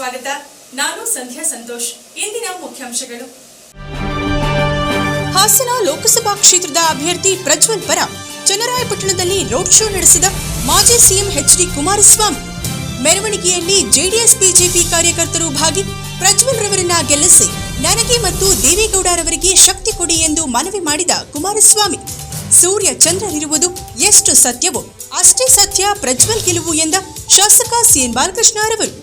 ಸ್ವಾಗತ. ನಾನು ಸಂಧ್ಯಾ ಸಂತೋಷ್. ಇಂದಿನ ಮುಖ್ಯಾಂಶಗಳು. ಹಾಸನ ಲೋಕಸಭಾ ಕ್ಷೇತ್ರದ ಅಭ್ಯರ್ಥಿ ಪ್ರಜ್ವಲ್ ಪರ ಚನ್ನರಾಯಪಟ್ಟಣದಲ್ಲಿ ರೋಡ್ ಶೋ ನಡೆಸಿದ ಮಾಜಿ ಸಿಎಂ ಎಚ್ ಡಿ ಕುಮಾರಸ್ವಾಮಿ. ಮೆರವಣಿಗೆಯಲ್ಲಿ ಜೆಡಿಎಸ್, ಬಿಜೆಪಿ ಕಾರ್ಯಕರ್ತರು ಭಾಗಿ ಪ್ರಜ್ವಲ್ ರವರನ್ನ ಗೆಲ್ಲಿಸಿ ನನಗೆ ಮತ್ತು ದೇವೇಗೌಡರವರಿಗೆ ಶಕ್ತಿ ಕೊಡಿ ಎಂದು ಮನವಿ ಮಾಡಿದ ಕುಮಾರಸ್ವಾಮಿ. ಸೂರ್ಯ ಚಂದ್ರರಿರುವುದು ಎಷ್ಟು ಸತ್ಯವೋ ಅಷ್ಟೇ ಸತ್ಯ ಪ್ರಜ್ವಲ್ ಗೆಲುವು ಎಂದ ಶಾಸಕ ಸಿಎನ್ ಬಾಲಕೃಷ್ಣರವರು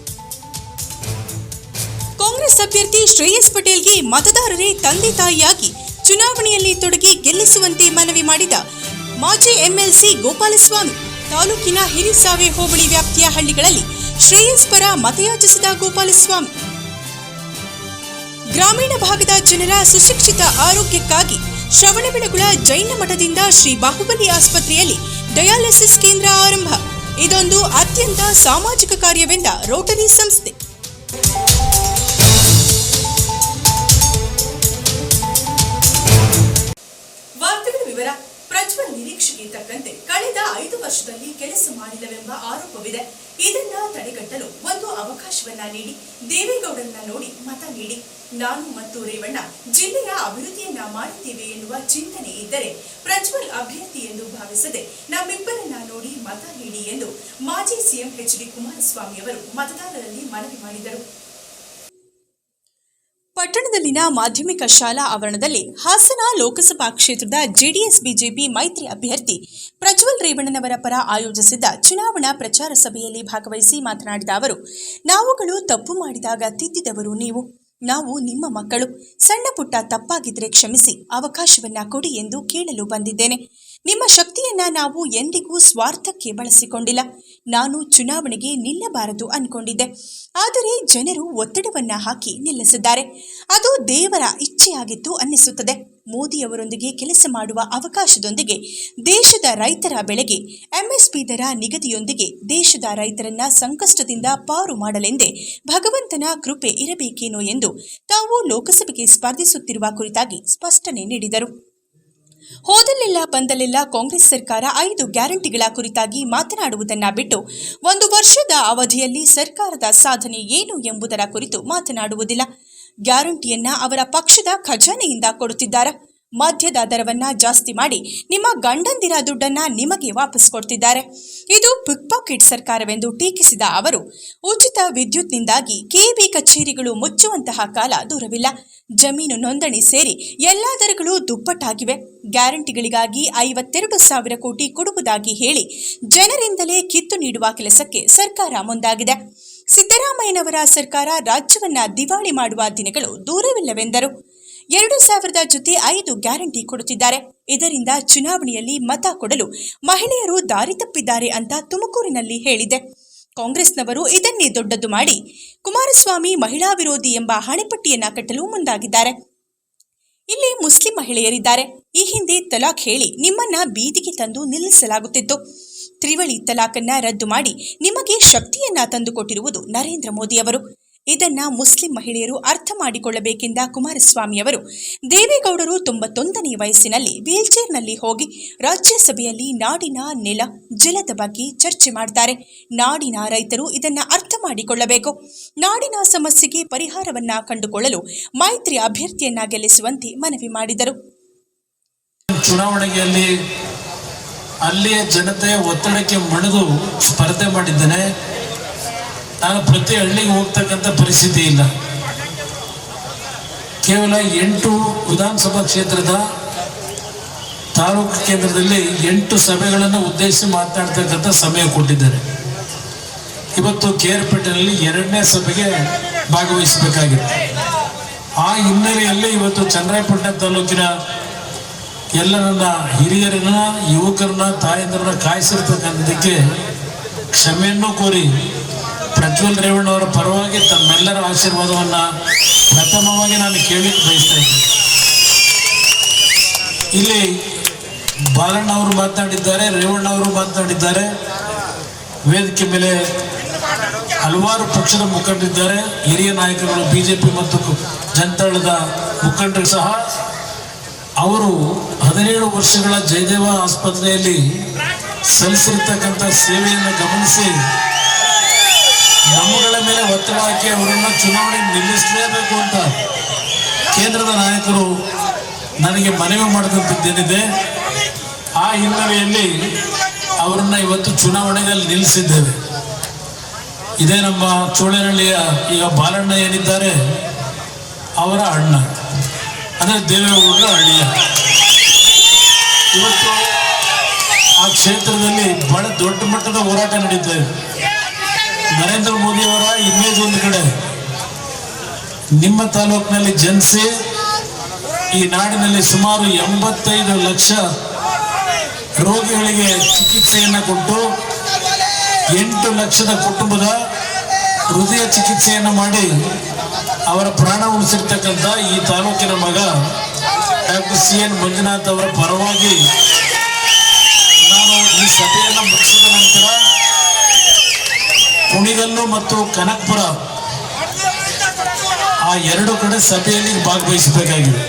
ಕಾಂಗ್ರೆಸ್ ಅಭ್ಯರ್ಥಿ ಶ್ರೇಯಸ್ ಪಟೇಲ್ಗೆ ಮತದಾರರೇ ತಂದೆ ತಾಯಿಯಾಗಿ ಚುನಾವಣೆಯಲ್ಲಿ ತೊಡಗಿ ಗೆಲ್ಲಿಸುವಂತೆ ಮನವಿ ಮಾಡಿದ ಮಾಜಿ ಎಂಎಲ್ಸಿ ಗೋಪಾಲಸ್ವಾಮಿ. ತಾಲೂಕಿನ ಹಿರಿಸಾವೆ ಹೋಬಳಿ ವ್ಯಾಪ್ತಿಯ ಹಳ್ಳಿಗಳಲ್ಲಿ ಶ್ರೇಯಸ್ ಪರ ಮತಯಾಚಿಸಿದ ಗೋಪಾಲಸ್ವಾಮಿ. ಗ್ರಾಮೀಣ ಭಾಗದ ಜನರ ಸುಶಿಕ್ಷಿತ ಆರೋಗ್ಯಕ್ಕಾಗಿ ಶ್ರವಣಬೆಳಗುಳ ಜೈನ ಮಠದಿಂದ ಶ್ರೀ ಬಾಹುಬಲಿ ಆಸ್ಪತ್ರೆಯಲ್ಲಿ ಡಯಾಲಿಸಿಸ್ ಕೇಂದ್ರ ಆರಂಭ. ಇದೊಂದು ಅತ್ಯಂತ ಸಾಮಾಜಿಕ ಕಾರ್ಯವೆಂದ ರೋಟರಿ ಸಂಸ್ಥೆ. ಪ್ರಜ್ವಲ್ ನಿರೀಕ್ಷೆಗೆ ತಕ್ಕಂತೆ ಕಳೆದ ಐದು ವರ್ಷದಲ್ಲಿ ಕೆಲಸ ಮಾಡಿಲ್ಲವೆಂಬ ಆರೋಪವಿದೆ. ಇದನ್ನ ತಡೆಗಟ್ಟಲು ಒಂದು ಅವಕಾಶವನ್ನ ನೀಡಿ, ದೇವೇಗೌಡರನ್ನ ನೋಡಿ ಮತ ನೀಡಿ. ನಾನು ಮತ್ತು ರೇವಣ್ಣ ಜಿಲ್ಲೆಯ ಅಭಿವೃದ್ಧಿಯನ್ನ ಮಾಡುತ್ತೇವೆ ಎನ್ನುವ ಚಿಂತನೆ ಇದ್ದರೆ ಪ್ರಜ್ವಲ್ ಅಭ್ಯರ್ಥಿ ಎಂದು ಭಾವಿಸದೆ ನಮ್ಮಿಬ್ಬರನ್ನ ನೋಡಿ ಮತ ನೀಡಿ ಎಂದು ಮಾಜಿ ಸಿಎಂ ಎಚ್ ಡಿ ಕುಮಾರಸ್ವಾಮಿ ಅವರು ಮತದಾರರಲ್ಲಿ ಮನವಿ ಮಾಡಿದರು. ಪಟ್ಟಣದಲ್ಲಿನ ಮಾಧ್ಯಮಿಕ ಶಾಲಾ ಆವರಣದಲ್ಲಿ ಹಾಸನ ಲೋಕಸಭಾ ಕ್ಷೇತ್ರದ ಜೆಡಿಎಸ್, ಬಿಜೆಪಿ ಮೈತ್ರಿ ಅಭ್ಯರ್ಥಿ ಪ್ರಜ್ವಲ್ ರೇವಣ್ಣನವರ ಪರ ಆಯೋಜಿಸಿದ್ದ ಚುನಾವಣಾ ಪ್ರಚಾರ ಸಭೆಯಲ್ಲಿ ಭಾಗವಹಿಸಿ ಮಾತನಾಡಿದ ಅವರು, ನಾವುಗಳು ತಪ್ಪು ಮಾಡಿದಾಗ ತಿದ್ದಿದವರು ನೀವು. ನಾವು ನಿಮ್ಮ ಮಕ್ಕಳು, ಸಣ್ಣ ಪುಟ್ಟ ತಪ್ಪಾಗಿದ್ರೆ ಕ್ಷಮಿಸಿ, ಅವಕಾಶವನ್ನ ಕೊಡಿ ಎಂದು ಕೇಳಲು ಬಂದಿದ್ದೇನೆ. ನಿಮ್ಮ ಶಕ್ತಿಯನ್ನ ನಾವು ಎಂದಿಗೂ ಸ್ವಾರ್ಥಕ್ಕೆ ಬಳಸಿಕೊಂಡಿಲ್ಲ. ನಾನು ಚುನಾವಣೆಗೆ ನಿಲ್ಲಬಾರದು ಅನ್ಕೊಂಡಿದ್ದೆ. ಆದರೆ ಜನರು ಒತ್ತಡವನ್ನ ಹಾಕಿ ನಿಲ್ಲಿಸಿದ್ದಾರೆ. ಅದು ದೇವರ ಇಚ್ಛೆಯಾಗಿತ್ತು ಅನ್ನಿಸುತ್ತದೆ. ಮೋದಿಯವರೊಂದಿಗೆ ಕೆಲಸ ಮಾಡುವ ಅವಕಾಶದೊಂದಿಗೆ ದೇಶದ ರೈತರ ಬೆಳೆಗೆ ಎಂಎಸ್ಪಿ ದರ ನಿಗದಿಯೊಂದಿಗೆ ದೇಶದ ರೈತರನ್ನ ಸಂಕಷ್ಟದಿಂದ ಪಾರು ಮಾಡಲೆಂದೇ ಭಗವಂತನ ಕೃಪೆ ಇರಬೇಕೇನೋ ಎಂದು ತಾವು ಲೋಕಸಭೆಗೆ ಸ್ಪರ್ಧಿಸುತ್ತಿರುವ ಕುರಿತಾಗಿ ಸ್ಪಷ್ಟನೆ ನೀಡಿದರು. ಹೋದಲ್ಲೆಲ್ಲ ಬಂದಲ್ಲೆಲ್ಲ ಕಾಂಗ್ರೆಸ್ ಸರ್ಕಾರ ಐದು ಗ್ಯಾರಂಟಿಗಳ ಕುರಿತಾಗಿ ಮಾತನಾಡುವುದನ್ನ ಬಿಟ್ಟು ಒಂದು ವರ್ಷದ ಅವಧಿಯಲ್ಲಿ ಸರ್ಕಾರದ ಸಾಧನೆ ಏನು ಎಂಬುದರ ಕುರಿತು ಮಾತನಾಡುವುದಿಲ್ಲ. ಗ್ಯಾರಂಟಿಯನ್ನ ಅವರ ಪಕ್ಷದ ಖಜಾನೆಯಿಂದ ಕೊಡುತ್ತಿದ್ದಾರೆ. ಮದ್ಯದ ದರವನ್ನ ಜಾಸ್ತಿ ಮಾಡಿ ನಿಮ್ಮ ಗಂಡಂದಿರ ದುಡ್ಡನ್ನ ನಿಮಗೆ ವಾಪಸ್ ಕೊಡ್ತಿದ್ದಾರೆ. ಇದು ಪಿಕ್ ಪಾಕೆಟ್ ಸರ್ಕಾರವೆಂದು ಟೀಕಿಸಿದ ಅವರು, ಉಚಿತ ವಿದ್ಯುತ್ನಿಂದಾಗಿ ಕೆಬಿ ಕಚೇರಿಗಳು ಮುಚ್ಚುವಂತಹ ಕಾಲ ದೂರವಿಲ್ಲ. ಜಮೀನು ನೋಂದಣಿ ಸೇರಿ ಎಲ್ಲಾ ದರಗಳು ದುಪ್ಪಟ್ಟಾಗಿವೆ. ಗ್ಯಾರಂಟಿಗಳಿಗಾಗಿ ಐವತ್ತೆರಡು ಸಾವಿರ ಕೋಟಿ ಕೊಡುವುದಾಗಿ ಹೇಳಿ ಜನರಿಂದಲೇ ಕಿತ್ತು ನೀಡುವ ಕೆಲಸಕ್ಕೆ ಸರ್ಕಾರ ಮುಂದಾಗಿದೆ. ಸಿದ್ದರಾಮಯ್ಯನವರ ಸರ್ಕಾರ ರಾಜ್ಯವನ್ನ ದಿವಾಳಿ ಮಾಡುವ ದಿನಗಳು ದೂರವಿಲ್ಲವೆಂದರು. ಎರಡು ಸಾವಿರದ ಜೊತೆ ಐದು ಗ್ಯಾರಂಟಿ ಕೊಡುತ್ತಿದ್ದಾರೆ. ಇದರಿಂದ ಚುನಾವಣೆಯಲ್ಲಿ ಮತ ಕೊಡಲು ಮಹಿಳೆಯರು ದಾರಿ ತಪ್ಪಿದ್ದಾರೆ ಅಂತ ತುಮಕೂರಿನಲ್ಲಿ ಹೇಳಿದೆ. ಕಾಂಗ್ರೆಸ್ನವರು ಇದನ್ನೇ ದೊಡ್ಡದು ಮಾಡಿ ಕುಮಾರಸ್ವಾಮಿ ಮಹಿಳಾ ವಿರೋಧಿ ಎಂಬ ಹಣೆಪಟ್ಟಿಯನ್ನ ಕಟ್ಟಲು ಮುಂದಾಗಿದ್ದಾರೆ. ಇಲ್ಲಿ ಮುಸ್ಲಿಂ ಮಹಿಳೆಯರಿದ್ದಾರೆ. ಈ ಹಿಂದೆ ತಲಾಖ್ ಹೇಳಿ ನಿಮ್ಮನ್ನ ಬೀದಿಗೆ ತಂದು ನಿಲ್ಲಿಸಲಾಗುತ್ತಿತ್ತು. ತ್ರಿವಳಿ ತಲಾಖನ್ನ ರದ್ದು ಮಾಡಿ ನಿಮಗೆ ಶಕ್ತಿಯನ್ನ ತಂದುಕೊಟ್ಟಿರುವುದು ನರೇಂದ್ರ ಮೋದಿ ಅವರು. ಇದನ್ನ ಮುಸ್ಲಿಂ ಮಹಿಳೆಯರು ಅರ್ಥ ಮಾಡಿಕೊಳ್ಳಬೇಕೆಂದ ಕುಮಾರಸ್ವಾಮಿ ಅವರು. ದೇವೇಗೌಡರು ತೊಂಬತ್ತೊಂದನೇ ವಯಸ್ಸಿನಲ್ಲಿ ವೀಲ್ಚೇರ್ನಲ್ಲಿ ಹೋಗಿ ರಾಜ್ಯಸಭೆಯಲ್ಲಿ ನಾಡಿನ ನೆಲ, ಜಲದ ಬಗ್ಗೆ ಚರ್ಚೆ ಮಾಡ್ತಾರೆ. ನಾಡಿನ ರೈತರು ಇದನ್ನ ಅರ್ಥ ಮಾಡಿಕೊಳ್ಳಬೇಕು. ನಾಡಿನ ಸಮಸ್ಯೆಗೆ ಪರಿಹಾರವನ್ನ ಕಂಡುಕೊಳ್ಳಲು ಮೈತ್ರಿ ಅಭ್ಯರ್ಥಿಯನ್ನ ಗೆಲ್ಲಿಸುವಂತೆ ಮನವಿ ಮಾಡಿದರು. ಚುನಾವಣೆಯಲ್ಲಿ ಅಲ್ಲಿಯ ಜನತೆ ಒತ್ತಡಕ್ಕೆ ಮಣಿದು ಸ್ಪರ್ಧೆ ಮಾಡಿದ್ದೇನೆ. ನಾನು ಪ್ರತಿ ಹಳ್ಳಿಗೆ ಹೋಗ್ತಕ್ಕಂಥ ಪರಿಸ್ಥಿತಿ ಇಲ್ಲ. ಕೇವಲ ಎಂಟು ವಿಧಾನಸಭಾ ಕ್ಷೇತ್ರದ ತಾಲೂಕು ಕೇಂದ್ರದಲ್ಲಿ ಎಂಟು ಸಭೆಗಳನ್ನು ಉದ್ದೇಶಿಸಿ ಮಾತನಾಡ್ತಕ್ಕಂಥ ಸಮಯ ಕೊಟ್ಟಿದ್ದಾರೆ ಇವತ್ತು ಕೇರ್ಪೇಟೆಯಲ್ಲಿ ಎರಡನೇ ಸಭೆಗೆ ಭಾಗವಹಿಸಬೇಕಾಗಿದೆ. ಆ ಹಿನ್ನೆಲೆಯಲ್ಲಿ ಇವತ್ತು ಚನ್ನರಾಯಪಟ್ಟಣ ತಾಲೂಕಿನ ಎಲ್ಲ ನನ್ನ ಹಿರಿಯರನ್ನ, ಯುವಕರನ್ನ, ತಾಯಂದ್ರನ್ನ ಕಾಯಿಸಿರ್ತಕ್ಕಂಥದಕ್ಕೆ ಕ್ಷಮೆಯನ್ನು ಕೋರಿ ಪ್ರಜ್ವಲ್ ರೇವಣ್ಣ ಅವರ ಪರವಾಗಿ ತಮ್ಮೆಲ್ಲರ ಆಶೀರ್ವಾದವನ್ನ ಪ್ರಥಮವಾಗಿ ನಾನು ಕೇಳಿ ಬಯಸ್ತಾ ಇಲ್ಲಿ ಬಾಲಣ್ಣ ಅವರು ಮಾತನಾಡಿದ್ದಾರೆ, ರೇವಣ್ಣ ಅವರು ಮಾತನಾಡಿದ್ದಾರೆ. ವೇದಿಕೆ ಮೇಲೆ ಹಲವಾರು ಪಕ್ಷದ ಮುಖಂಡರಿದ್ದಾರೆ. ಹಿರಿಯ ನಾಯಕರುಗಳು, ಬಿಜೆಪಿ ಮತ್ತು ಜನತಾಳದ ಮುಖಂಡರು ಸಹ ಅವರು ಹದಿನೇಳು ವರ್ಷಗಳ ಜಯದೇವ ಆಸ್ಪತ್ರೆಯಲ್ಲಿ ಸಲ್ಲಿಸಿರ್ತಕ್ಕಂಥ ಸೇವೆಯನ್ನು ಗಮನಿಸಿ ನಮ್ಮಗಳ ಮೇಲೆ ಒತ್ತಡ ಹಾಕಿ ಅವರನ್ನು ಚುನಾವಣೆ ನಿಲ್ಲಿಸಲೇಬೇಕು ಅಂತ ಕೇಂದ್ರದ ನಾಯಕರು ನನಗೆ ಮನವಿ ಮಾಡಿದಂಥದ್ದೇನಿದೆ, ಆ ಹಿನ್ನೆಲೆಯಲ್ಲಿ ಅವರನ್ನ ಇವತ್ತು ಚುನಾವಣೆಯಲ್ಲಿ ನಿಲ್ಲಿಸಿದ್ದೇವೆ. ಇದೇ ನಮ್ಮ ಚೋಳನಹಳ್ಳಿಯ ಈಗ ಬಾಲಣ್ಣ ಏನಿದ್ದಾರೆ, ಅವರ ಅಣ್ಣ. ಅಂದರೆ ದೇವೇಗೌಡರ ಹಳ್ಳಿಯ ಇವತ್ತು ಆ ಕ್ಷೇತ್ರದಲ್ಲಿ ಬಹಳ ದೊಡ್ಡ ಮಟ್ಟದ ಹೋರಾಟ ನಡೀತಾ ಇದೆ. ನರೇಂದ್ರ ಮೋದಿ ಅವರ ಇಮೇಜ್ ಒಂದು ಕಡೆ. ನಿಮ್ಮ ತಾಲೂಕಿನಲ್ಲಿ ಜನಿಸಿ, ಈ ನಾಡಿನಲ್ಲಿ ಸುಮಾರು ಎಂಬತ್ತೈದು ಲಕ್ಷ ರೋಗಿಗಳಿಗೆ ಚಿಕಿತ್ಸೆಯನ್ನು ಕೊಟ್ಟು, ಎಂಟು ಲಕ್ಷದ ಕುಟುಂಬದ ಹೃದಯ ಚಿಕಿತ್ಸೆಯನ್ನು ಮಾಡಿ ಅವರ ಪ್ರಾಣ ಉಳಿಸಿರ್ತಕ್ಕಂಥ ಈ ತಾಲೂಕಿನ ಮಗ ಡಾಕ್ಟರ್ ಸಿ ಎನ್ ಮಂಜುನಾಥ್ ಅವರ ಪರವಾಗಿ ನಾನು ಈ ಸಭೆಯನ್ನು ಮುಗಿಸಿದ ನಂತರ ಕುಣಿಗಲ್ಲು ಮತ್ತು ಕನಕಪುರ ಆ ಎರಡು ಕಡೆ ಸಭೆಯಲ್ಲಿ ಭಾಗವಹಿಸಬೇಕಾಗಿದೆ.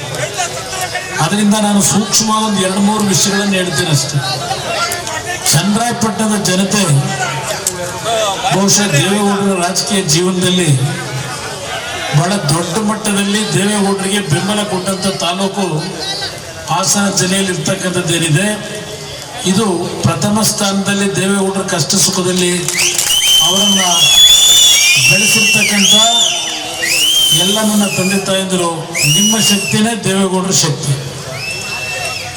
ಅದರಿಂದ ನಾನು ಸೂಕ್ಷ್ಮ ಒಂದು ಎರಡು ಮೂರು ವಿಷಯಗಳನ್ನು ಹೇಳ್ತೇನೆ ಅಷ್ಟೇ. ಚಂದ್ರಾಯಪಟ್ಟಣದ ಜನತೆ ಬಹುಶಃ ದೇವೇಗೌಡರ ರಾಜಕೀಯ ಜೀವನದಲ್ಲಿ ಬಹಳ ದೊಡ್ಡ ಮಟ್ಟದಲ್ಲಿ ದೇವೇಗೌಡರಿಗೆ ಬೆಂಬಲ ಕೊಟ್ಟಂತ ತಾಲೂಕು ಹಾಸನ ಜಿಲ್ಲೆಯಲ್ಲಿ ಇರ್ತಕ್ಕಂಥದ್ದೇನಿದೆ ಇದು ಪ್ರಥಮ ಸ್ಥಾನದಲ್ಲಿ ದೇವೇಗೌಡರ ಕಷ್ಟ ಸುಖದಲ್ಲಿ ಅವರನ್ನ ಬೆಳೆಸಿರ್ತಕ್ಕಂಥ ಎಲ್ಲ ನನ್ನ ತಂದೆ ತಾಯಂದಿರು, ನಿಮ್ಮ ಶಕ್ತಿನೇ ದೇವೇಗೌಡರ ಶಕ್ತಿ.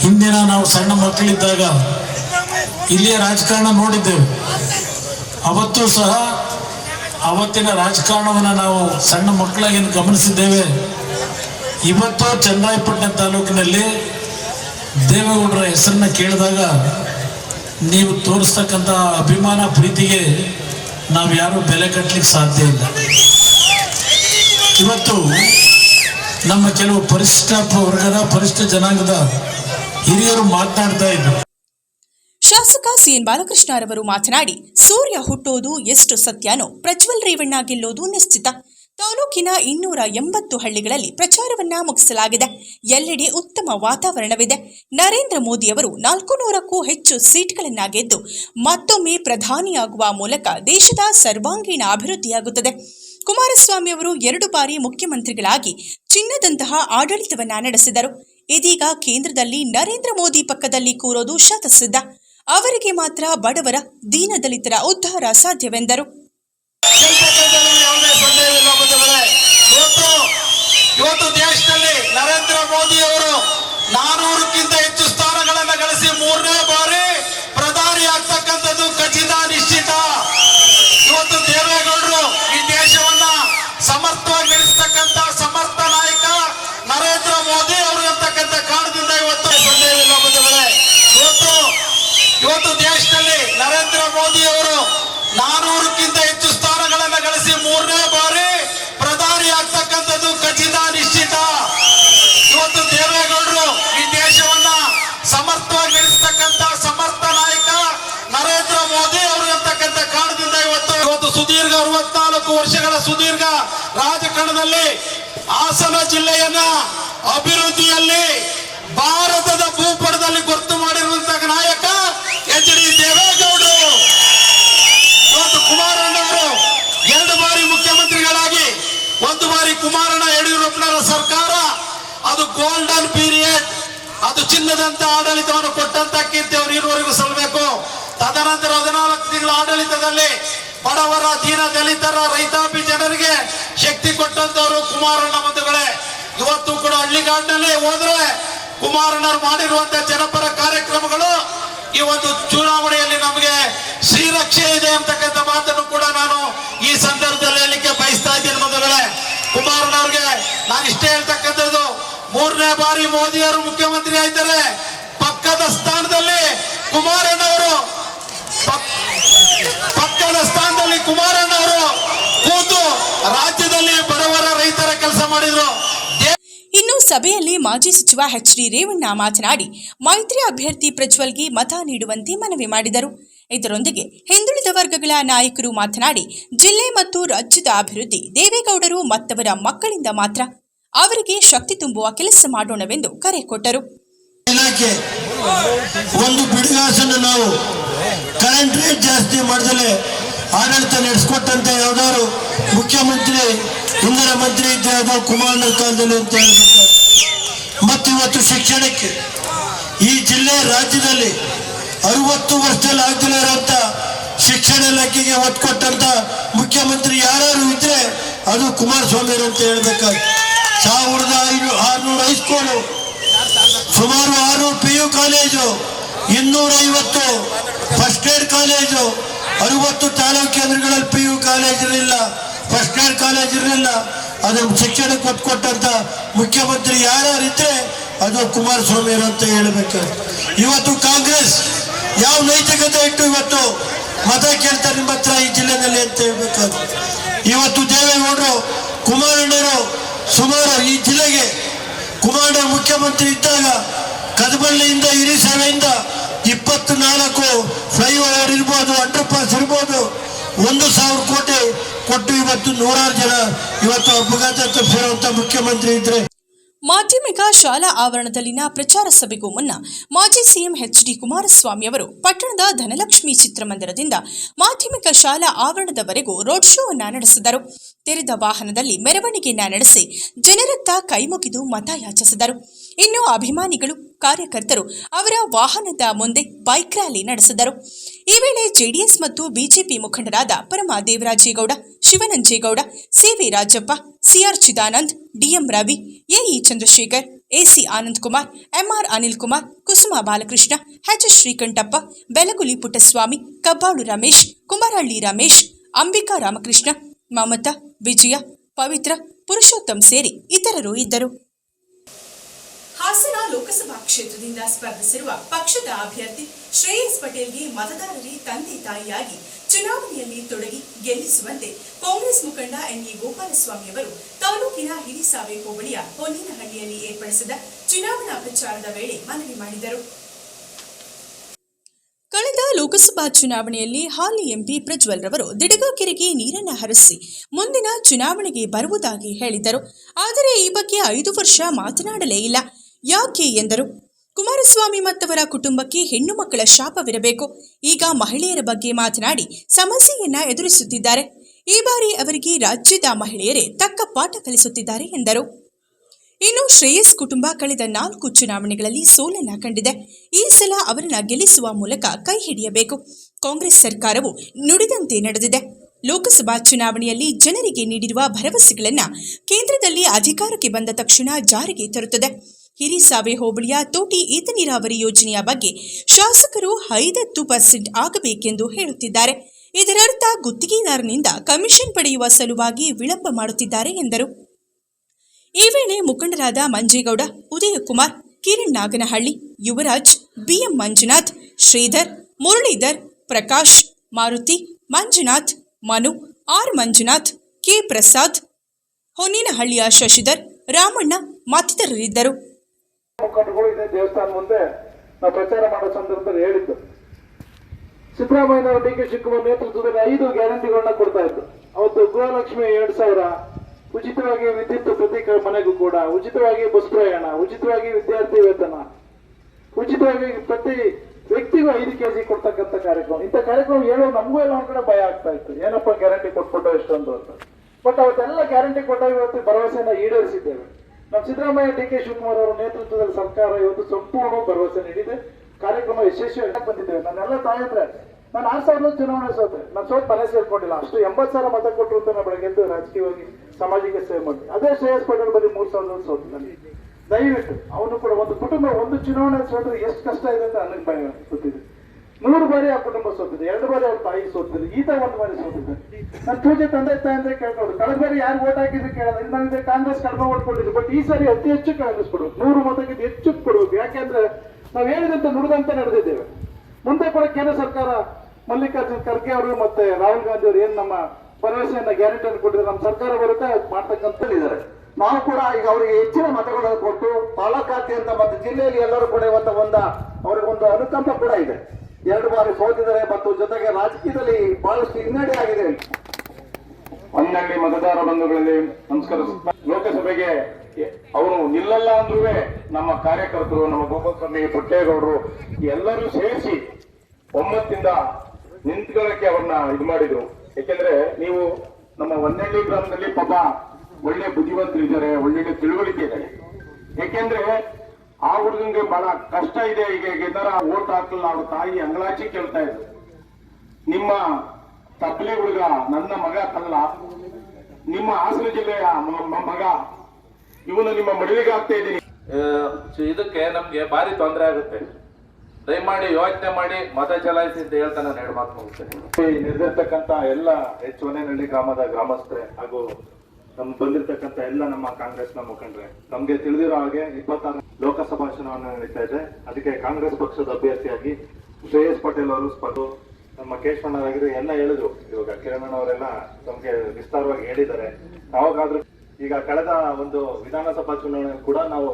ಹಿಂದಿನ ನಾವು ಸಣ್ಣ ಮಕ್ಕಳಿದ್ದಾಗ ಇಲ್ಲಿಯ ರಾಜಕಾರಣ ನೋಡಿದ್ದೆವು. ಅವತ್ತು ಸಹ ಅವತ್ತಿನ ರಾಜಕಾರಣವನ್ನು ನಾವು ಸಣ್ಣ ಮಕ್ಕಳಾಗಿ ಗಮನಿಸಿದ್ದೇವೆ. ಇವತ್ತು ಚನ್ನರಾಯಪಟ್ಟಣ ತಾಲೂಕಿನಲ್ಲಿ ದೇವೇಗೌಡರ ಹೆಸರನ್ನ ಕೇಳಿದಾಗ ನೀವು ತೋರಿಸ್ತಕ್ಕಂಥ ಅಭಿಮಾನ ಪ್ರೀತಿಗೆ ನಾವು ಯಾರು ಬೆಲೆ ಕಟ್ಟಲಿಕ್ಕೆ ಸಾಧ್ಯ ಇಲ್ಲ. ಇವತ್ತು ನಮ್ಮ ಕೆಲವು ಪರಿಶಿಷ್ಟ ವರ್ಗದ ಪರಿಶಿಷ್ಟ ಜನಾಂಗದ ಹಿರಿಯರು ಮಾತನಾಡ್ತಾ ಇದ್ರು. ಶಾಸಕ ಸಿಎನ್ ಬಾಲಕೃಷ್ಣರವರು ಮಾತನಾಡಿ, ಸೂರ್ಯ ಹುಟ್ಟೋದು ಎಷ್ಟು ಸತ್ಯನೋ ಪ್ರಜ್ವಲ್ ರೇವಣ್ಣ ಗೆಲ್ಲೋದು ನಿಶ್ಚಿತ. ತಾಲೂಕಿನ ಇನ್ನೂರ ಎಂಬತ್ತು ಹಳ್ಳಿಗಳಲ್ಲಿ ಪ್ರಚಾರವನ್ನ ಮುಗಿಸಲಾಗಿದೆ. ಎಲ್ಲೆಡೆ ಉತ್ತಮ ವಾತಾವರಣವಿದೆ. ನರೇಂದ್ರ ಮೋದಿ ಅವರು ನಾಲ್ಕು ನೂರಕ್ಕೂ ಹೆಚ್ಚು ಸೀಟ್ಗಳನ್ನ ಗೆದ್ದು, ಮತ್ತೊಮ್ಮೆ ಪ್ರಧಾನಿಯಾಗುವ ಮೂಲಕ ದೇಶದ ಸರ್ವಾಂಗೀಣ ಅಭಿವೃದ್ಧಿಯಾಗುತ್ತದೆ. ಕುಮಾರಸ್ವಾಮಿ ಅವರು ಎರಡು ಬಾರಿ ಮುಖ್ಯಮಂತ್ರಿಗಳಾಗಿ ಚಿನ್ನದಂತಹ ಆಡಳಿತವನ್ನ ನಡೆಸಿದರು. ಇದೀಗ ಕೇಂದ್ರದಲ್ಲಿ ನರೇಂದ್ರ ಮೋದಿ ಪಕ್ಕದಲ್ಲಿ ಕೂರೋದು ಶತಸಿದ್ಧ. ಅವರಿಗೆ ಮಾತ್ರ ಬಡವರ ದೀನದಲಿತರ ಉದ್ಧಾರ ಸಾಧ್ಯವೆಂದರು. ಇವತ್ತು ದೇಶದಲ್ಲಿ ನರೇಂದ್ರ ಮೋದಿ ಅವರು ನಾನೂರಕ್ಕಿಂತ ಹೆಚ್ಚು ಸ್ಥಾನಗಳನ್ನು ಗಳಿಸಿ ಮೂರನೇ ಬಾರಿ ಪ್ರಧಾನಿ ಆಗ್ತಕ್ಕಂಥದ್ದು ಖಚಿತ, ನಿಶ್ಚಿತ. ಸುದೀರ್ಘ ರಾಜಕಾರಣದಲ್ಲಿ ಹಾಸನ ಜಿಲ್ಲೆಯನ್ನ ಅಭಿವೃದ್ಧಿಯಲ್ಲಿ ಭಾರತದ ಭೂಪಟದಲ್ಲಿ ಗುರುತು ಮಾಡಿರುವಂತಹ ನಾಯಕ ಎಚ್ ಡಿ ದೇವೇಗೌಡರು. ಇವತ್ತು ಕುಮಾರಣ್ಣವರು ಎರಡು ಬಾರಿ ಮುಖ್ಯಮಂತ್ರಿಗಳಾಗಿ, ಒಂದು ಬಾರಿ ಕುಮಾರಣ್ಣ ಯಡಿಯೂರಪ್ಪನವರ ಸರ್ಕಾರ. ಅದು ಗೋಲ್ಡನ್ ಪೀರಿಯಡ್ ಅದು ಚಿನ್ನದಂತ ಆಡಳಿತವನ್ನು ಕೊಟ್ಟಂತ ಕೀರ್ತಿ ಅವರು ಇರುವವರೆಗೂ ಸಲ್ಲಬೇಕು. ತದನಂತರ ಹದಿನಾಲ್ಕು ತಿಂಗಳ ಆಡಳಿತದಲ್ಲಿ ಬಡವರ ದೀನ ದಲಿತರ, ರೈತಾಪಿ ಜನರಿಗೆ ಶಕ್ತಿ ಕೊಟ್ಟಂತವರು ಕುಮಾರಣ್ಣ ಬಂಧುಗಳೇ, ಇವತ್ತು ಕೂಡ ಹಳ್ಳಿಗಾಡಿನಲ್ಲಿ ಹೋದ್ರೆ ಕುಮಾರಣ್ಣರು ಮಾಡಿರುವಂತ ಜನಪರ ಕಾರ್ಯಕ್ರಮಗಳು ಈ ಒಂದು ಚುನಾವಣೆಯಲ್ಲಿ ನಮಗೆ ಶ್ರೀರಕ್ಷೆ ಇದೆ ಅಂತಕ್ಕಂಥ ಮಾತನ್ನು ಕೂಡ ನಾನು ಈ ಸಂದರ್ಭದಲ್ಲಿ ಹೇಳಲಿಕ್ಕೆ ಬಯಸ್ತಾ ಇದ್ದೀನಿ ಬಂಧುಗಳೇ. ಕುಮಾರಣ್ಣವ್ರಿಗೆ ನಾನು ಇಷ್ಟೇ ಹೇಳ್ತಕ್ಕಂಥದ್ದು, ಮೂರನೇ ಬಾರಿ ಮೋದಿಯವರು ಮುಖ್ಯಮಂತ್ರಿ ಆಯ್ತಾರೆ. ಪಕ್ಕದ ಸ್ಥಾನದಲ್ಲಿ ಕುಮಾರಣ್ಣವರು. ಪಕ್- ಸ್ಥಾನದಲ್ಲಿ ಕುಮಾರಣ್ಣ ಅವರು ಕೂತು ರಾಜ್ಯದಲ್ಲಿ ಬಡವರ ರೈತರ ಕೆಲಸ ಮಾಡಿದ್ರು. ಇನ್ನು ಸಭೆಯಲ್ಲಿ ಮಾಜಿ ಸಚಿವ ಎಚ್ ಡಿ ರೇವಣ್ಣ ಮಾತನಾಡಿ ಮೈತ್ರಿ ಅಭ್ಯರ್ಥಿ ಪ್ರಜ್ವಲ್ಗೆ ಮತ ನೀಡುವಂತೆ ಮನವಿ ಮಾಡಿದರು. ಇದರೊಂದಿಗೆ ಹಿಂದುಳಿದ ವರ್ಗಗಳ ನಾಯಕರು ಮಾತನಾಡಿ ಜಿಲ್ಲೆ ಮತ್ತು ರಾಜ್ಯದ ಅಭಿವೃದ್ಧಿ ದೇವೇಗೌಡರು ಮತ್ತವರ ಮಕ್ಕಳಿಂದ ಮಾತ್ರ. ಅವರಿಗೆ ಶಕ್ತಿ ತುಂಬುವ ಕೆಲಸ ಮಾಡೋಣವೆಂದು ಕರೆ ಕೊಟ್ಟರು. ಕರೆಂಟ್ ರೇಟ್ ಜಾಸ್ತಿ ಮಾಡ್ದಲೆ ಆಡಳಿತ ನಡೆಸ್ಕೊಟ್ಟಂತ ಯಾವ್ದಾದ್ರು ಮುಖ್ಯಮಂತ್ರಿ ಇಂದಿರ ಮಂತ್ರಿ ಇದ್ದ ಕುಮಾರನ ಕಾಲದಲ್ಲಿ ಅಂತ ಹೇಳ್ಬೇಕು ಮತ್ತು ಇವತ್ತು ಶಿಕ್ಷಣಕ್ಕೆ ಈ ಜಿಲ್ಲೆ ರಾಜ್ಯದಲ್ಲಿ ಅರವತ್ತು ವರ್ಷದಲ್ಲಿ ಆಗ್ತಿಲ್ಲ ಇರುವಂತ ಶಿಕ್ಷಣ ಇಲಾಖೆಗೆ ಒತ್ತು ಕೊಟ್ಟಂತ ಮುಖ್ಯಮಂತ್ರಿ ಯಾರು ಇದ್ರೆ ಅದು ಕುಮಾರಸ್ವಾಮಿ ಅಂತ ಹೇಳ್ಬೇಕಾದ್ರೆ ಸಾವಿರದ ಐನೂರು ಆರ್ನೂರು ಹೈಸ್ಕೂಲು ಸುಮಾರು ಆರ್ನೂರು ಪಿ ಯು ಕಾಲೇಜು ಇನ್ನೂರ ಐವತ್ತು ಫಸ್ಟ್ ಏಡ್ ಕಾಲೇಜು ಅರವತ್ತು ತಾಲೂಕು ಕೇಂದ್ರಗಳಲ್ಲಿ ಪಿ ಯು ಕಾಲೇಜ್ ಇರಲಿಲ್ಲ. ಫಸ್ಟ್ ಏಡ್ ಕಾಲೇಜ್ ಇರಲಿಲ್ಲ. ಅದು ಶಿಕ್ಷಣಕ್ಕೆ ಒತ್ತು ಕೊಟ್ಟಂತ ಮುಖ್ಯಮಂತ್ರಿ ಯಾರಿದ್ರೆ ಅದು ಕುಮಾರಸ್ವಾಮಿ ಅಂತ ಹೇಳಬೇಕು. ಇವತ್ತು ಕಾಂಗ್ರೆಸ್ ಯಾವ ನೈತಿಕತೆ ಇಟ್ಟು ಇವತ್ತು ಮತ ಕೇಳ್ತಾರೆ ನಿಮ್ಮ ಹತ್ರ ಈ ಜಿಲ್ಲೆನಲ್ಲಿ ಅಂತ ಹೇಳ್ಬೇಕಾದ್ರು. ಇವತ್ತು ದೇವೇಗೌಡರು, ಕುಮಾರಣ್ಣರು ಸುಮಾರು ಈ ಜಿಲ್ಲೆಗೆ ಕುಮಾರಣ್ಣ ಮುಖ್ಯಮಂತ್ರಿ ಇದ್ದಾಗ ಕದಬಳ್ಳಿಯಿಂದ ಹಿರಿಸಭೆಯಿಂದ ಇಪ್ಪತ್ತು ನಾಲ್ಕು ಫ್ಲೈಓವರ್ ಇರ್ಬೋದು ಅಂಡರ್ ಪಾಸ್ ಇರ್ಬೋದು. ಒಂದು ಸಾವಿರ ಕೋಟಿ ಕೊಟ್ಟು ಇವತ್ತು ನೂರಾರು ಜನ ಇವತ್ತು ಅಪಘಾತ ತಪ್ಪಿರುವಂತ ಮುಖ್ಯಮಂತ್ರಿ ಇದ್ರೆ. ಮಾಧ್ಯಮಿಕ ಶಾಲಾ ಆವರಣದಲ್ಲಿನ ಪ್ರಚಾರ ಸಭೆಗೂ ಮುನ್ನ ಮಾಜಿ ಸಿಎಂ ಎಚ್ ಡಿ ಕುಮಾರಸ್ವಾಮಿ ಅವರು ಪಟ್ಟಣದ ಧನಲಕ್ಷ್ಮಿ ಚಿತ್ರಮಂದಿರದಿಂದ ಮಾಧ್ಯಮಿಕ ಶಾಲಾ ಆವರಣದವರೆಗೂ ರೋಡ್ ಶೋವನ್ನು ನಡೆಸಿದರು. ತೆರೆದ ವಾಹನದಲ್ಲಿ ಮೆರವಣಿಗೆಯನ್ನ ನಡೆಸಿ ಜನರತ್ತ ಕೈಮುಗಿದು ಮತ ಯಾಚಿಸಿದರು. ಇನ್ನು ಅಭಿಮಾನಿಗಳು, ಕಾರ್ಯಕರ್ತರು ಅವರ ವಾಹನದ ಮುಂದೆ ಬೈಕ್ ರ್ಯಾಲಿ ನಡೆಸಿದರು. ಈ ವೇಳೆ ಜೆಡಿಎಸ್ ಮತ್ತು ಬಿಜೆಪಿ ಮುಖಂಡರಾದ Parama Devarajegowda Shivananjegowda, CV Rajappa, CR Chidanand, DM Ravi, AE Chandrashekar, AC Anand Kumar, MR Anil Kumar, Kusuma Balakrishna, H. Srikantappa, Belaguli Puttaswamy, Kabbalu Ramesh Kumarahalli Ramesh, Ambika Ramakrishna, Mamata, Vijaya, Pavitra, Purushottam ಸೇರಿ ಇತರರು ಇದ್ದರು. ಹಾಸನ ಲೋಕಸಭಾ ಕ್ಷೇತ್ರದಿಂದ ಸ್ಪರ್ಧಿಸಿರುವ ಪಕ್ಷದ ಅಭ್ಯರ್ಥಿ ಶ್ರೇಯಸ್ ಪಟೇಲ್ಗೆ ಮತದಾರರೇ ತಂದೆ ತಾಯಿಯಾಗಿ ಚುನಾವಣೆಯಲ್ಲಿ ತೊಡಗಿ ಗೆಲ್ಲಿಸುವಂತೆ ಕಾಂಗ್ರೆಸ್ ಮುಖಂಡ ಎನ್ಎ ಗೋಪಾಲಸ್ವಾಮಿ ಅವರು ತಾಲೂಕಿನ ಹಿರಿಸಾವೆ ಹೋಬಳಿಯ ಹೊನ್ನಿನಹಳ್ಳಿಯಲ್ಲಿ ಏರ್ಪಡಿಸಿದ ಚುನಾವಣಾ ಪ್ರಚಾರದ ವೇಳೆ ಮನವಿ ಮಾಡಿದರು. ಕಳೆದ ಲೋಕಸಭಾ ಚುನಾವಣೆಯಲ್ಲಿ ಹಾಲಿ ಎಂಪಿ ಪ್ರಜ್ವಲ್ ರವರು ದಿಡಗಕೆರೆಗೆ ನೀರನ್ನು ಹರಿಸಿ ಮುಂದಿನ ಚುನಾವಣೆಗೆ ಬರುವುದಾಗಿ ಹೇಳಿದರು. ಆದರೆ ಈ ಬಗ್ಗೆ ಐದು ವರ್ಷ ಮಾತನಾಡಲೇ ಇಲ್ಲ. ಯಾಕೆ ಎಂದರು? ಕುಮಾರಸ್ವಾಮಿ ಮತ್ತವರ ಕುಟುಂಬಕ್ಕೆ ಹೆಣ್ಣು ಮಕ್ಕಳ ಶಾಪವಿರಬೇಕು. ಈಗ ಮಹಿಳೆಯರ ಬಗ್ಗೆ ಮಾತನಾಡಿ ಸಮಸ್ಯೆಯನ್ನ ಎದುರಿಸುತ್ತಿದ್ದಾರೆ. ಈ ಬಾರಿ ಅವರಿಗೆ ರಾಜ್ಯದ ಮಹಿಳೆಯರೇ ತಕ್ಕ ಪಾಠ ಕಲಿಸುತ್ತಿದ್ದಾರೆ ಎಂದರು. ಇನ್ನು ಶ್ರೇಯಸ್ ಕುಟುಂಬ ಕಳೆದ ನಾಲ್ಕು ಚುನಾವಣೆಗಳಲ್ಲಿ ಸೋಲನ್ನ ಕಂಡಿದೆ. ಈ ಸಲ ಅವರನ್ನ ಗೆಲ್ಲಿಸುವ ಮೂಲಕ ಕೈ ಹಿಡಿಯಬೇಕು. ಕಾಂಗ್ರೆಸ್ ಸರ್ಕಾರವು ನುಡಿದಂತೆ ನಡೆದಿದೆ. ಲೋಕಸಭಾ ಚುನಾವಣೆಯಲ್ಲಿ ಜನರಿಗೆ ನೀಡಿರುವ ಭರವಸೆಗಳನ್ನು ಕೇಂದ್ರದಲ್ಲಿ ಅಧಿಕಾರಕ್ಕೆ ಬಂದ ತಕ್ಷಣ ಜಾರಿಗೆ ತರುತ್ತದೆ. ಹಿರಿಸಾವೆ ಹೋಬಳಿಯ ತೋಟಿ ಏತ ನೀರಾವರಿ ಯೋಜನೆಯ ಬಗ್ಗೆ ಶಾಸಕರು ಐದತ್ತು ಪರ್ಸೆಂಟ್ ಆಗಬೇಕೆಂದು ಹೇಳುತ್ತಿದ್ದಾರೆ. ಇದರರ್ಥ ಗುತ್ತಿಗೆದಾರನಿಂದ ಕಮಿಷನ್ ಪಡೆಯುವ ಸಲುವಾಗಿ ವಿಳಂಬ ಮಾಡುತ್ತಿದ್ದಾರೆ ಎಂದರು. ಈ ವೇಳೆ ಮುಖಂಡರಾದ Manjegowda, Udaykumar, Kiran Naganahalli, Yuvaraj, BM Manjunath, Sridhar, Muralidhar, Prakash, Maruti, Manjunath, Manu, R Manjunath, K Prasad, ಹೊನ್ನಿನಹಳ್ಳಿಯ Shashidhar, Ramanna ಮತ್ತಿತರರಿದ್ದರು. ಮುಖಂಡರುಗಳು ಇದೇ ದೇವಸ್ಥಾನ ಮುಂದೆ ನಾವು ಪ್ರಚಾರ ಮಾಡೋ ಸಂದರ್ಭದಲ್ಲಿ ಹೇಳಿದ್ದು. ಸಿದ್ದರಾಮಯ್ಯನವರು ಡಿ ಕೆ ಶಿವಕುಮಾರ್ ನೇತೃತ್ವದಲ್ಲಿ ಐದು ಗ್ಯಾರಂಟಿಗಳನ್ನ ಕೊಡ್ತಾ ಇತ್ತು ಅವತ್ತು ಗೃಹಲಕ್ಷ್ಮಿ ಎರಡ್ ಸಾವಿರ, ಉಚಿತವಾಗಿ ವಿದ್ಯುತ್ ಪ್ರತಿ ಕ- ಮನೆಗೂ ಕೂಡ, ಉಚಿತವಾಗಿ ಬಸ್ ಪ್ರಯಾಣ, ಉಚಿತವಾಗಿ ವಿದ್ಯಾರ್ಥಿ ವೇತನ, ಉಚಿತವಾಗಿ ಪ್ರತಿ ವ್ಯಕ್ತಿಗೂ ಐದು ಕೆಜಿ ಕೊಡ್ತಕ್ಕಂಥ ಕಾರ್ಯಕ್ರಮ. ಇಂಥ ಕಾರ್ಯಕ್ರಮ ಹೇಳೋ ನಮಗೂ ಎಲ್ಲ ಒಂದ್ ಭಯ ಆಗ್ತಾ ಇತ್ತು. ಏನಪ್ಪ ಗ್ಯಾರಂಟಿ ಕೊಟ್ಬಿಟ್ಟು ಎಷ್ಟೊಂದು ಅಂತ. ಬಟ್ ಅವತ್ತೆಲ್ಲ ಗ್ಯಾರಂಟಿ ಕೊಟ್ಟಾಗ ಇವತ್ತು ಭರವಸೆಯನ್ನು ಈಡೇರಿಸಿದ್ದೇವೆ. ನಮ್ಮ ಸಿದ್ದರಾಮಯ್ಯ ಡಿ ಕೆ ಶಿವಕುಮಾರ್ ಅವರ ನೇತೃತ್ವದಲ್ಲಿ ಸರ್ಕಾರ ಇವತ್ತು ಸಂಪೂರ್ಣ ಭರವಸೆ ನೀಡಿದೆ. ಕಾರ್ಯಕ್ರಮ ಯಶಸ್ವಿಯಾಗಿ ಬಂದಿದ್ದೇವೆ ನನ್ನೆಲ್ಲ ತಾಯಂದ್ರೆ, ನಾನು ಆರ್ ಸಾವಿರದ ಚುನಾವಣೆ ಸೋತೆ ನಾನು ಸೋತ್ ಮನೆ ಸೇರ್ಕೊಂಡಿಲ್ಲ ಅಷ್ಟು ಎಂಬತ್ತು ಸಾವಿರ ಮತ ಕೊಟ್ಟರು ಅಂತ ನಾನು ಬೆಳಗ್ಗೆ ಎದ್ದು ರಾಜಕೀಯವಾಗಿ, ಸಮಾಜಕ್ಕೆ ಸೇವೆ ಮಾಡಿ ಅದೇ ಶ್ರೇಯಸ್ ಪಟೇಲ್ ಬರೀ ಮೂರು ಸಾವಿರದ ಸೋತು ನನಗೆ. ದಯವಿಟ್ಟು, ಅವನು ಕೂಡ ಒಂದು ಕುಟುಂಬ, ಒಂದು ಚುನಾವಣೆ ಸೋತ್ರೆ ಎಷ್ಟು ಕಷ್ಟ ಇದೆ ಅಂತ ನನಗೆ ಭಯ ಗೊತ್ತಿದೆ. ನೂರು ಬಾರಿ ಆ ಕುಟುಂಬ ಸೋತಿದೆ, ಎರಡು ಬಾರಿ ಅವ್ರ ತಾಯಿ ಸೋತಿದ್ರು, ಈತ ಒಂದು ಬಾರಿ ಸೋತಿದೆ ನನ್ನ ಪೂಜೆ ತಂದೆ ಅಂದ್ರೆ ಕೇಳ್ಕೊಂಡು ಕಳೆದ ಬಾರಿ ಯಾರು ಓಟ್ ಹಾಕಿದ್ರು ಕೇಳೋದು ನನಗೆ ಕಾಂಗ್ರೆಸ್ ಕಡಿಮೆ ಓಟ್ ಕೊಟ್ಟಿದ್ರು ಬಟ್ ಈ ಸಾರಿ ಅತಿ ಹೆಚ್ಚು ಕಾಂಗ್ರೆಸ್ ಕೊಡ್ಬೇಕು ನೂರು ಮತಕ್ಕಿಂತ ಹೆಚ್ಚು ಕೊಡ್ಬೇಕು ಯಾಕೆಂದ್ರೆ ನಾವು ಹೇಳಿದಂತ ನುಡಿದಂತ ನಡೆದಿದ್ದೇವೆ. ಮುಂದೆ ಕೂಡ ಕೇಂದ್ರ ಸರ್ಕಾರ ಮಲ್ಲಿಕಾರ್ಜುನ್ ಖರ್ಗೆ ಅವರು ಮತ್ತೆ ರಾಹುಲ್ ಗಾಂಧಿ ಅವರು ಏನು ನಮ್ಮ ಭರವಸೆಯನ್ನ ಗ್ಯಾರಂಟಿಯನ್ನು ಕೊಟ್ಟಿದ್ರೆ ನಮ್ಮ ಸರ್ಕಾರ ಬರುತ್ತೆ, ಅದ್ ಮಾಡ್ತಕ್ಕಂಥ ಇದ್ದಾರೆ ನಾವು ಕೂಡ ಈಗ ಅವರಿಗೆ ಹೆಚ್ಚಿನ ಮತಗಳನ್ನು ಕೊಟ್ಟು ತಾಲೂಕಾದ್ಯಂತ ಮತ್ತು ಜಿಲ್ಲೆಯಲ್ಲಿ ಎಲ್ಲರೂ ಕೂಡ ಇವತ್ತು ಒಂದ, ಅವ್ರಿಗೊಂದು ಅನುಕಂಪ ಕೂಡ ಇದೆ. ಎರಡು ಬಾರಿ ಸೋತಿದ್ದಾರೆ ಮತ್ತು ಜೊತೆಗೆ ರಾಜಕೀಯದಲ್ಲಿ ಬಹಳಷ್ಟು ಹಿನ್ನಡೆ ಆಗಿದೆ. ಹೊನ್ನಳ್ಳಿ ಮತದಾರ ಬಂಧುಗಳಲ್ಲಿ ನಮಸ್ಕಾರ. ಲೋಕಸಭೆಗೆ ಅವರು ನಿಲ್ಲಲ್ಲ ಅಂದ್ರೂ ನಮ್ಮ ಕಾರ್ಯಕರ್ತರು, ನಮ್ಮ ಗೋಪಾಲಸ್ವಾಮಿ ಪುಟ್ಟೇಗೌಡರು ಎಲ್ಲರೂ ಸೇರಿಸಿ ಒಮ್ಮತ್ತಿಂದ ನಿಂತ್ಕೊಳ್ಳಕ್ಕೆ ಅವ್ರನ್ನ ಇದು ಮಾಡಿದ್ರು. ಯಾಕೆಂದ್ರೆ ನೀವು ನಮ್ಮ ಒಂದಳ್ಳಿ ಗ್ರಾಮದಲ್ಲಿ ಪಾಪ ಒಳ್ಳೆ ಬುದ್ಧಿವಂತರಿದ್ದಾರೆ, ಒಳ್ಳೆ ತಿಳುವಳಿಕೆ ಇದ್ದಾರೆ ಯಾಕೆಂದ್ರೆ ಆ ಹುಡುಗಂಗೆ ಬಹಳ ಕಷ್ಟ ಇದೆ. ಈಗ ಏನಾರ ಓಟ್ ಹಾಕಲ್ಲ ಅವ್ರ ತಾಯಿ ಅಂಗಲಾಚಿ ಕೇಳ್ತಾ ಇದ್ರು. ನಿಮ್ಮ ತಬ್ಲಿ ಹುಡುಗ ನನ್ನ ಮಗ ತಲ್ಲ ನಿಮ್ಮ ಹಾಸನ ಜಿಲ್ಲೆಯ ಮಗ ಇವನು ನಿಮ್ಮ ಮದುವೆಗೆ ಆಗ್ತಾ ಇದ್ದೀನಿ. ಇದಕ್ಕೆ ನಮ್ಗೆ ಭಾರಿ ತೊಂದರೆ ಆಗುತ್ತೆ. ದಯಮಾಡಿ ಯೋಚನೆ ಮಾಡಿ ಮತ ಚಲಾಯಿಸಿ ಅಂತ ಹೇಳ್ತಾ ನಾನು ಎರಡು ಮಾತು ಮುಗಿಸ್ತೇನೆ. ನಿರ್ದಿರ್ತಕ್ಕಂತ ಎಲ್ಲ ಎಚ್ ಹೊನ್ನೇನಹಳ್ಳಿ ಗ್ರಾಮದ ಗ್ರಾಮಸ್ಥರೇ ಹಾಗೂ ನಮ್ ಬಂದಿರತಕ್ಕಂತ ಎಲ್ಲ ನಮ್ಮ ಕಾಂಗ್ರೆಸ್ನ ಮುಖಂಡ್ರೆ. ನಮ್ಗೆ ತಿಳಿದಿರೋ ಹಾಗೆ ಇಪ್ಪತ್ತಾರು ಲೋಕಸಭಾ ಚುನಾವಣೆ ನಡೀತಾ ಇದೆ. ಅದಕ್ಕೆ ಕಾಂಗ್ರೆಸ್ ಪಕ್ಷದ ಅಭ್ಯರ್ಥಿಯಾಗಿ ಶ್ರೇಯಸ್ ಪಟೇಲ್ ಅವರು ಸ್ಪರ್ಧು ನಮ್ಮ ಕೇಶವಣ್ಣರಾಗಿರೋ ಎಲ್ಲ ಹೇಳಿದ್ರು. ಇವಾಗ ಕಿರಣ್ ಅವರೆಲ್ಲ ನಮ್ಗೆ ವಿಸ್ತಾರವಾಗಿ ಹೇಳಿದ್ದಾರೆ. ಯಾವಾಗಾದ್ರೂ ಈಗ ಕಳೆದ ಒಂದು ವಿಧಾನಸಭಾ ಚುನಾವಣೆ ಕೂಡ ನಾವು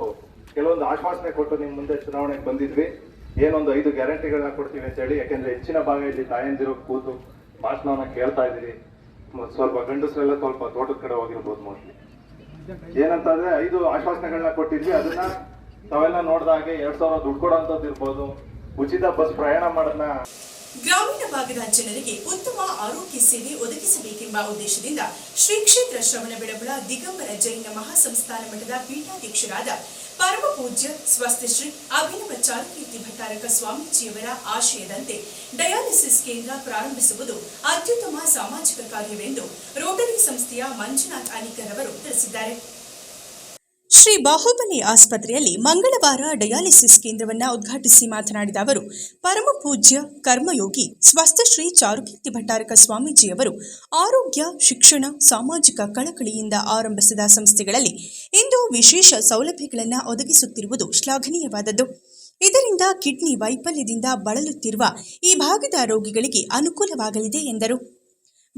ಕೆಲವೊಂದು ಆಶ್ವಾಸನೆ ಕೊಟ್ಟು ನಿಮ್ಮ ಮುಂದೆ ಚುನಾವಣೆಗೆ ಬಂದಿದ್ವಿ. ಏನೊಂದು ಐದು ಗ್ಯಾರಂಟಿಗಳನ್ನ ಕೊಡ್ತೀವಿ ಅಂತ ಹೇಳಿ ಯಾಕೆಂದ್ರೆ ಹೆಚ್ಚಿನ ಭಾಗ ಇಲ್ಲಿ ತಾಯಂದಿರು ಕೂತು ಭಾಷಣವನ್ನ ಕೇಳ್ತಾ ಇದ್ದೀರಿ. ಸ್ವಲ್ಪ ಗಂಡಸರೆಲ್ಲ ಸ್ವಲ್ಪ ತೋಟದ ಕಡೆ ಹೋಗಿರ್ಬೋದು ಮೋಸ್ಟ್ಲಿ ಏನಂತಂದ್ರೆ ಐದು ಆಶ್ವಾಸನೆಗಳನ್ನ ಕೊಟ್ಟಿದ್ವಿ. ಅದನ್ನ ತಾವೆಲ್ಲ ನೋಡಿದಾಗೆ ಎರಡ್ ಸಾವಿರ ದುಡ್ಡು ಕೊಡೋಂಥದ್ದು ಇರ್ಬೋದು. ಉಚಿತ ಬಸ್ ಪ್ರಯಾಣ ಮಾಡೋದನ್ನ ಗ್ರಾಮೀಣ ಭಾಗದ ಜನರಿಗೆ ಉತ್ತಮ ಆರೋಗ್ಯ ಸೇವೆ ಒದಗಿಸಬೇಕೆಂಬ ಉದ್ದೇಶದಿಂದ ಶ್ರೀ ಕ್ಷೇತ್ರ ಶ್ರವಣಬೆಳಗೊಳ ದಿಗಂಬರ ಜೈನ ಮಹಾಸಂಸ್ಥಾನ ಮಠದ ಪೀಠಾಧ್ಯಕ್ಷರಾದ ಪರಮ ಪೂಜ್ಯ ಸ್ವಸ್ತಿಶ್ರೀ ಅಭಿನವ ಚಾರುಕೀರ್ತಿ ಭಟ್ಟಾರಕ ಸ್ವಾಮೀಜಿಯವರ ಆಶಯದಂತೆ ಡಯಾಲಿಸಿಸ್ ಕೇಂದ್ರ ಪ್ರಾರಂಭಿಸುವುದು ಅತ್ಯುತ್ತಮ ಸಾಮಾಜಿಕ ಕಾರ್ಯವೆಂದು ರೋಟರಿ ಸಂಸ್ಥೆಯ ಮಂಜುನಾಥ್ ಅನಿಕರ್ ಅವರು ತಿಳಿಸಿದ್ದಾರೆ. ಶ್ರೀ ಬಾಹುಬಲಿ ಆಸ್ಪತ್ರೆಯಲ್ಲಿ ಮಂಗಳವಾರ ಡಯಾಲಿಸಿಸ್ ಕೇಂದ್ರವನ್ನು ಉದ್ಘಾಟಿಸಿ ಮಾತನಾಡಿದ ಅವರು, ಪರಮ ಪೂಜ್ಯ ಕರ್ಮಯೋಗಿ ಸ್ವಸ್ಥಶ್ರೀ ಚಾರುಕೀರ್ತಿ ಭಟ್ಟಾರಕ ಸ್ವಾಮೀಜಿಯವರು ಆರೋಗ್ಯ, ಶಿಕ್ಷಣ, ಸಾಮಾಜಿಕ ಕಳಕಳಿಯಿಂದ ಆರಂಭಿಸಿದ ಸಂಸ್ಥೆಗಳಲ್ಲಿ ಇಂದು ವಿಶೇಷ ಸೌಲಭ್ಯಗಳನ್ನು ಒದಗಿಸುತ್ತಿರುವುದು ಶ್ಲಾಘನೀಯವಾದದ್ದು. ಇದರಿಂದ ಕಿಡ್ನಿ ವೈಫಲ್ಯದಿಂದ ಬಳಲುತ್ತಿರುವ ಈ ಭಾಗದ ರೋಗಿಗಳಿಗೆ ಅನುಕೂಲವಾಗಲಿದೆ ಎಂದರು.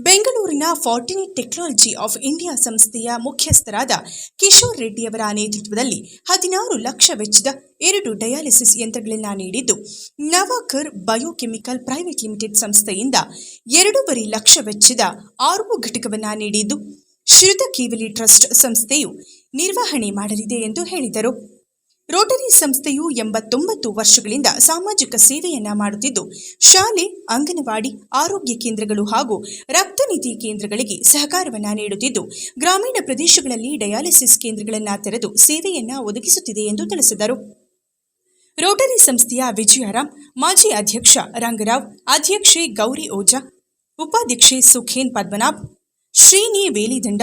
ಬೆಂಗಳೂರಿನ ಫಾರ್ಟಿನಿ ಟೆಕ್ನಾಲಜಿ ಆಫ್ ಇಂಡಿಯಾ ಸಂಸ್ಥೆಯ ಮುಖ್ಯಸ್ಥರಾದ ಕಿಶೋರ್ ರೆಡ್ಡಿಯವರ ನೇತೃತ್ವದಲ್ಲಿ ಹದಿನಾರು ಲಕ್ಷ ವೆಚ್ಚದ ಎರಡು ಡಯಾಲಿಸಿಸ್ ಯಂತ್ರಗಳನ್ನು ನೀಡಿದ್ದು, ನವಾಕರ್ ಬಯೋಕೆಮಿಕಲ್ ಪ್ರೈವೇಟ್ ಲಿಮಿಟೆಡ್ ಸಂಸ್ಥೆಯಿಂದ ಎರಡೂವರೆ ಲಕ್ಷ ವೆಚ್ಚದ ಆರು ಘಟಕವನ್ನು ನೀಡಿದ್ದು, ಶ್ರುತ ಕೇವಲಿ ಟ್ರಸ್ಟ್ ಸಂಸ್ಥೆಯು ನಿರ್ವಹಣೆ ಮಾಡಲಿದೆ ಎಂದು ಹೇಳಿದರು. ರೋಟರಿ ಸಂಸ್ಥೆಯು ಎಂಬತ್ತೊಂಬತ್ತು ವರ್ಷಗಳಿಂದ ಸಾಮಾಜಿಕ ಸೇವೆಯನ್ನ ಮಾಡುತ್ತಿದ್ದು, ಶಾಲೆ, ಅಂಗನವಾಡಿ, ಆರೋಗ್ಯ ಕೇಂದ್ರಗಳು ಹಾಗೂ ರಕ್ತನಿಧಿ ಕೇಂದ್ರಗಳಿಗೆ ಸಹಕಾರವನ್ನ ನೀಡುತ್ತಿದ್ದು, ಗ್ರಾಮೀಣ ಪ್ರದೇಶಗಳಲ್ಲಿ ಡಯಾಲಿಸಿಸ್ ಕೇಂದ್ರಗಳನ್ನು ತೆರೆದು ಸೇವೆಯನ್ನ ಒದಗಿಸುತ್ತಿದೆ ಎಂದು ತಿಳಿಸಿದರು. ರೋಟರಿ ಸಂಸ್ಥೆಯ ವಿಜಯರಾಮ್, ಮಾಜಿ ಅಧ್ಯಕ್ಷ ರಂಗರಾವ್, ಅಧ್ಯಕ್ಷೆ ಗೌರಿ ಓಜಾ, ಉಪಾಧ್ಯಕ್ಷೆ ಸುಖೇನ್ ಪದ್ಮನಾಭ್, ಶ್ರೀನಿ ವೇಲಿದಂಡ,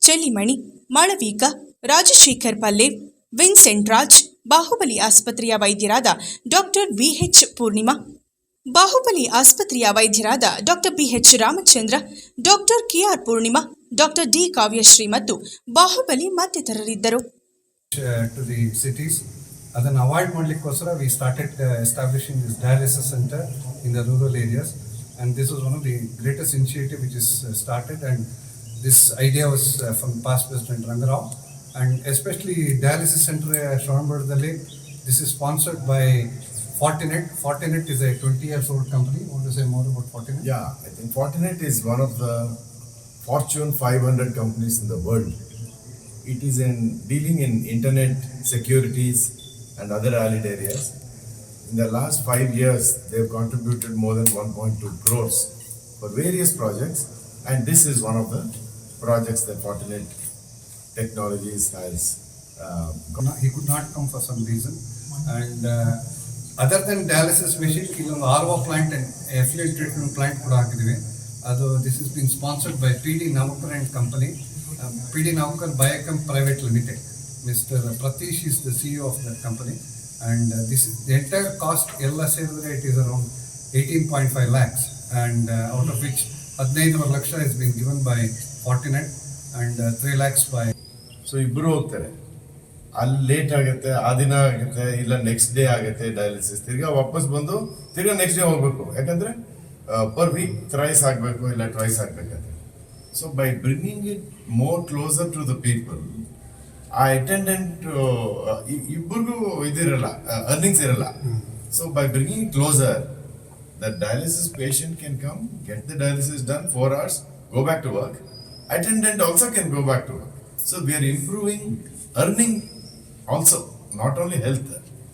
ಚೆಲ್ಲಿಮಣಿ, ಮಾಳವೀಕ, ರಾಜಶೇಖರ್ ಪಲ್ಲೇವ್ ವಿನ್ಸೆಂಟ್ ರಾಜ್ ಬಾಹುಬಲಿ ಆಸ್ಪತ್ರೆಯ ವೈದ್ಯರಾದ ಡಾಕ್ಟರ್ ವಿಎಚ್ ಪೂರ್ಣಿಮಾ, ಬಾಹುಬಲಿ ಆಸ್ಪತ್ರೆಯ ವೈದ್ಯರಾದ doctor BH Ramachandra, doctor KR Purnima, doctor D Kavyashree ಮತ್ತು ಬಾಹುಬಲಿ ಮತ್ತಿತರರಿದ್ದರು. To to the cities. ಅದನ್ನು avoid ಮಾಡಲಿಕ್ಕೋಸ್ಕರ we started establishing this dialysis centre in the rural areas and this was one of the greatest initiative which is started and this idea was from past president Rangarao and especially dialysis center at lake. This is sponsored by Fortinet. Fortinet is a 20 years old company. Want to say more about Fortinet? Yeah, I think Fortinet is one of the Fortune 500 companies in the world. It is in dealing in internet securities and other allied areas. In the last five years, they've contributed more than 1.2 crores for various projects, and this is one of the projects that Fortinet Technologies has. Uh, No, he could not come for some reason. And uh, other than dialysis machine, ಇಲ್ಲೊಂದು R O plant and effluent treatment plant ಕೂಡ ಹಾಕಿದ್ದೀವಿ ಅದು this is been sponsored by P D Navkar and company P D Navkar biochem private limited mister Pratish is the C of that company and this the entire cost ಎಲ್ಲ ಸೇರಿದ್ರೆ it is around eighteen point five lakhs and out of which ಹದಿನೈದುವರೆ lakh is been given by Fortinet and three lakhs by so ಇಬ್ಬರು ಹೋಗ್ತಾರೆ. ಅಲ್ಲಿ late ಆಗುತ್ತೆ, ಆ ದಿನ ಆಗುತ್ತೆ, ಇಲ್ಲ ನೆಕ್ಸ್ಟ್ ಡೇ ಆಗುತ್ತೆ ಡಯಾಲಿಸಿಸ್ ತಿರ್ಗಾ ವಾಪಸ್ ಬಂದು ತಿರ್ಗಾ ನೆಕ್ಸ್ಟ್ ಡೇ ಹೋಗ್ಬೇಕು. ಯಾಕಂದ್ರೆ ಪರ್ ವೀಕ್ ಥ್ರೈಸ್ ಆಗಬೇಕು, ಇಲ್ಲ thrice ಆಗಬೇಕಂತೆ so by bringing it more closer to the people ಆ ಅಟೆಂಡೆಂಟ್ ಇಬ್ಬರಿಗೂ ಇದಿರಲ್ಲ ಅರ್ನಿಂಗ್ಸ್ ಇರಲ್ಲ. So by bringing closer the dialysis patient can come get the dialysis done four hours go back to work attendant also can go back to work. So we are improving earning also, not only health.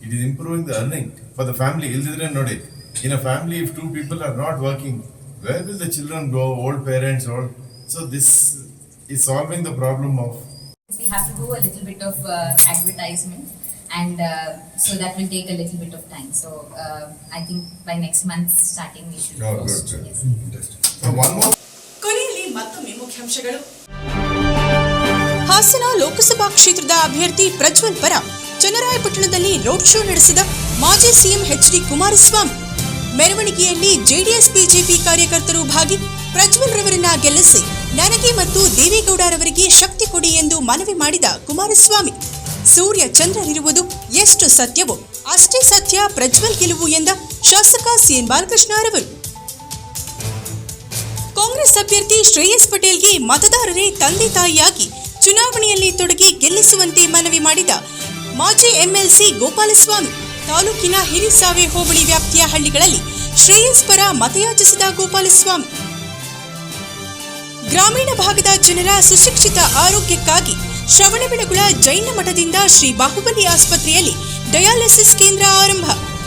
It is improving the earning for the family. ಇಲ್ದಿದ್ರೆ ನೋಡಿ in a family if two people are not working, where will the children go? Old parents, old. So this is solving the problem of We have to do a little bit of uh, advertisement and uh, so that will take a little bit of time. So uh, I think by next month starting we should Oh, post. good, Yes. so one more ಕೊನೆಯಲ್ಲಿ ಮತ್ತೊಮ್ಮೆ ಮುಖ್ಯಾಂಶಗಳು Hassan Lok Sabha ಕ್ಷೇತ್ರದ ಅಭ್ಯರ್ಥಿ ಪ್ರಜ್ವಲ್ ಪರ ಚನ್ನರಾಯಪಟ್ಟಣದಲ್ಲಿ road show ನಡೆಸಿದ ಮಾಜಿ CM H D Kumaraswamy. ಮೆರವಣಿಗೆಯಲ್ಲಿ JDS, BJP ಕಾರ್ಯಕರ್ತರು ಭಾಗಿ ಪ್ರಜ್ವಲ್ ರವರನ್ನ ಗೆಲ್ಲಿಸಿ ನನಗೆ ಮತ್ತು ದೇವೇಗೌಡರವರಿಗೆ ಶಕ್ತಿ ಕೊಡಿ ಎಂದು ಮನವಿ ಮಾಡಿದ ಕುಮಾರಸ್ವಾಮಿ. ಸೂರ್ಯ ಚಂದ್ರರಿರುವುದು ಎಷ್ಟು ಸತ್ಯವೋ ಅಷ್ಟೇ ಸತ್ಯ ಪ್ರಜ್ವಲ್ ಗೆಲುವು ಎಂದ ಶಾಸಕ ಸಿಎನ್ ಬಾಲಕೃಷ್ಣರವರು. ಕಾಂಗ್ರೆಸ್ ಅಭ್ಯರ್ಥಿ ಶ್ರೇಯಸ್ ಪಟೇಲ್ಗೆ ಮತದಾರರೇ ತಂದೆ ತಾಯಿಯಾಗಿ ಚುನಾವಣೆಯಲ್ಲಿ ತೊಡಗಿ ಗೆಲ್ಲಿಸುವಂತೆ ಮನವಿ ಮಾಡಿದ ಮಾಜಿ ಎಂಎಲ್ಸಿ ಗೋಪಾಲಸ್ವಾಮಿ, ತಾಲೂಕಿನ ಹಿರಿಸಾವೆ ಹೋಬಳಿ ವ್ಯಾಪ್ತಿಯ ಹಳ್ಳಿಗಳಲ್ಲಿ ಶ್ರೇಯಸ್ ಪರ ಮತಯಾಚಿಸಿದ ಗೋಪಾಲಸ್ವಾಮಿ. ಗ್ರಾಮೀಣ ಭಾಗದ ಜನರ ಸುಶಿಕ್ಷಿತ ಆರೋಗ್ಯಕ್ಕಾಗಿ ಶ್ರವಣಬೆಳಗುಳ ಜೈನ ಮಠದಿಂದ ಶ್ರೀ ಬಾಹುಬಲಿ ಆಸ್ಪತ್ರೆಯಲ್ಲಿ ಡಯಾಲಿಸಿಸ್ ಕೇಂದ್ರ ಆರಂಭ.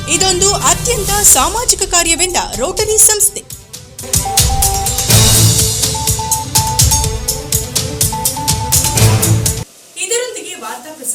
ಇದೊಂದು ಅತ್ಯಂತ ಸಾಮಾಜಿಕ ಕಾರ್ಯವೆಂದ ರೋಟರಿ ಸಂಸ್ಥೆ.